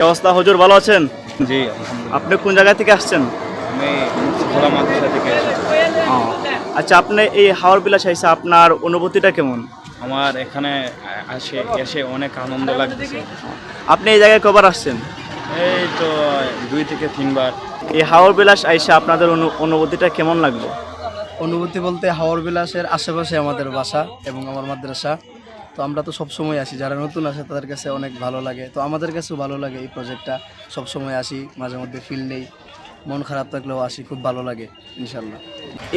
অবস্থা? হুজুর ভালো আছেন? জি আপনি কোন জায়গা থেকে আসছেন? আমি খোলা মাদ্রাসা থেকে এসেছি। আচ্ছা আপনি এই হাওর বিলাস আইসা আপনার অনুভূতিটা কেমন? আমার এখানে আসে এসে অনেক আনন্দ লাগতেছে। আপনি এই জায়গায় কবার আসছেন? এই তো দুই থেকে তিনবার। এই হাওর বিলাস আইসা আপনাদের অনু- অনুভূতিটা কেমন লাগল? অনুভূতি বলতে হাওর বিলাসের আশেপাশে আমাদের বাসা এবং আমার মাদ্রাসা। তো আমরা তো সবসময় আসি। যারা নতুন আসে তাদের কাছে অনেক ভালো লাগে। তো আমাদের কাছেও ভালো লাগে এই প্রজেক্টটা সবসময় আসি মাঝে মধ্যে ফিল নেই। মন খারাপ থাকলেও আসি খুব ভালো লাগে ইনশাল্লাহ।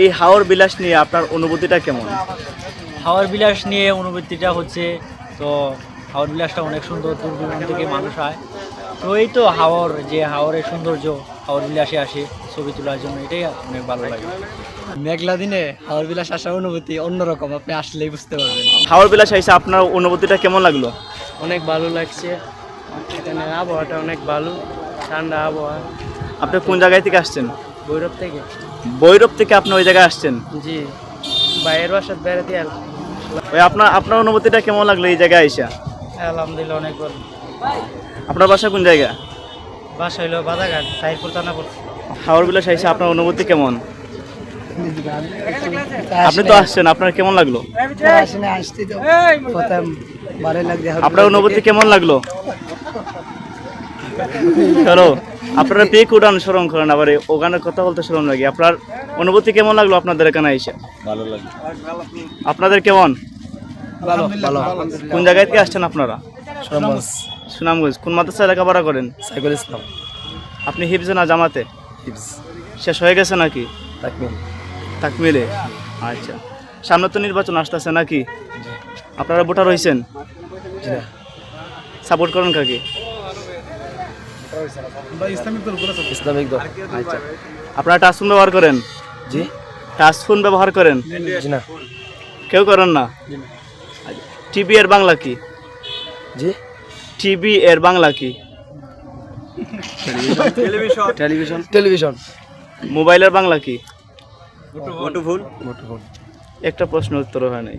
এই হাওর বিলাস নিয়ে আপনার অনুভূতিটা কেমন? হাওয়ার বিলাস নিয়ে অনুভূতিটা হচ্ছে তো হাওয়ার বিলাসটা অনেক সুন্দর দূর দূরান্ত থেকে মানুষ হয় তো এই তো হাওয়ার যে হাওয়ারের সৌন্দর্য। হাওয়ার বিলাসে আসে ছবি তোলার জন্য এটাই অনেক ভালো লাগে। মেঘলা দিনে হাওর বিলাস আসার অনুভূতি অন্যরকম আপনি আসলেই বুঝতে পারবেন। হাওর বিলাস আইসা আপনার অনুভূতিটা কেমন লাগল? অনেক ভালো লাগছে। এখানে আবহাওয়াটা অনেক ভালো ঠান্ডা আবহাওয়া। আপনি কোন জায়গায় থেকে আসছেন? ভৈরব থেকে। বৈরব থেকে আপনি ওই জায়গায় আসছেন? জি বাইরের বাসাত বেড়াতে ওই আপনার আপনার অনুভূতিটা কেমন লাগল এই জায়গায় আইসা আলহামদুলিল্লাহ অনেক ভালো। আপনার বাসা কোন জায়গা? বাসা হইল বাদাঘাট তাইরপুর থানাপুর হাওর বিলাস আইসা আপনার অনুভূতি কেমন? আপনি তো আসছেন আপনার কেমন লাগল? আপনার অনুভূতি কেমন লাগল? চলো আপনারা পিক উড়ান স্মরণ করেন আবার ওখানে কথা বলতে স্মরণ লাগে। আপনার অনুভূতি কেমন লাগল আপনাদের এখানে এসে? ভালো লাগে আপনাদের কেমন? ভালো ভালো। কোন জায়গায় থেকে আসছেন আপনারা? সুনামগঞ্জ কোন মাদ্রাসা লেখাপড়া করেন? সাইকুল ইসলাম। আপনি হিফজে না জামাতে? শেষ হয়ে গেছে নাকি? তাকমিল। তাকমিলে? আচ্ছা। সামনে তো নির্বাচন আসতেছে নাকি? আপনারা ভোটার হয়েছেন সাপোর্ট করেন কাকে? ইসলামিক দল আচ্ছা। আপনারা টাচ ফোন ব্যবহার করেন? জি। টাচ ফোন ব্যবহার করেন? জি না। কেউ করেন না? টিভি আর বাংলা কি? জি। টিভি এর বাংলা কি? টেলিভিশন। টেলিভিশন। মোবাইলের বাংলা কি? একটা প্রশ্ন উত্তর হয় নাই।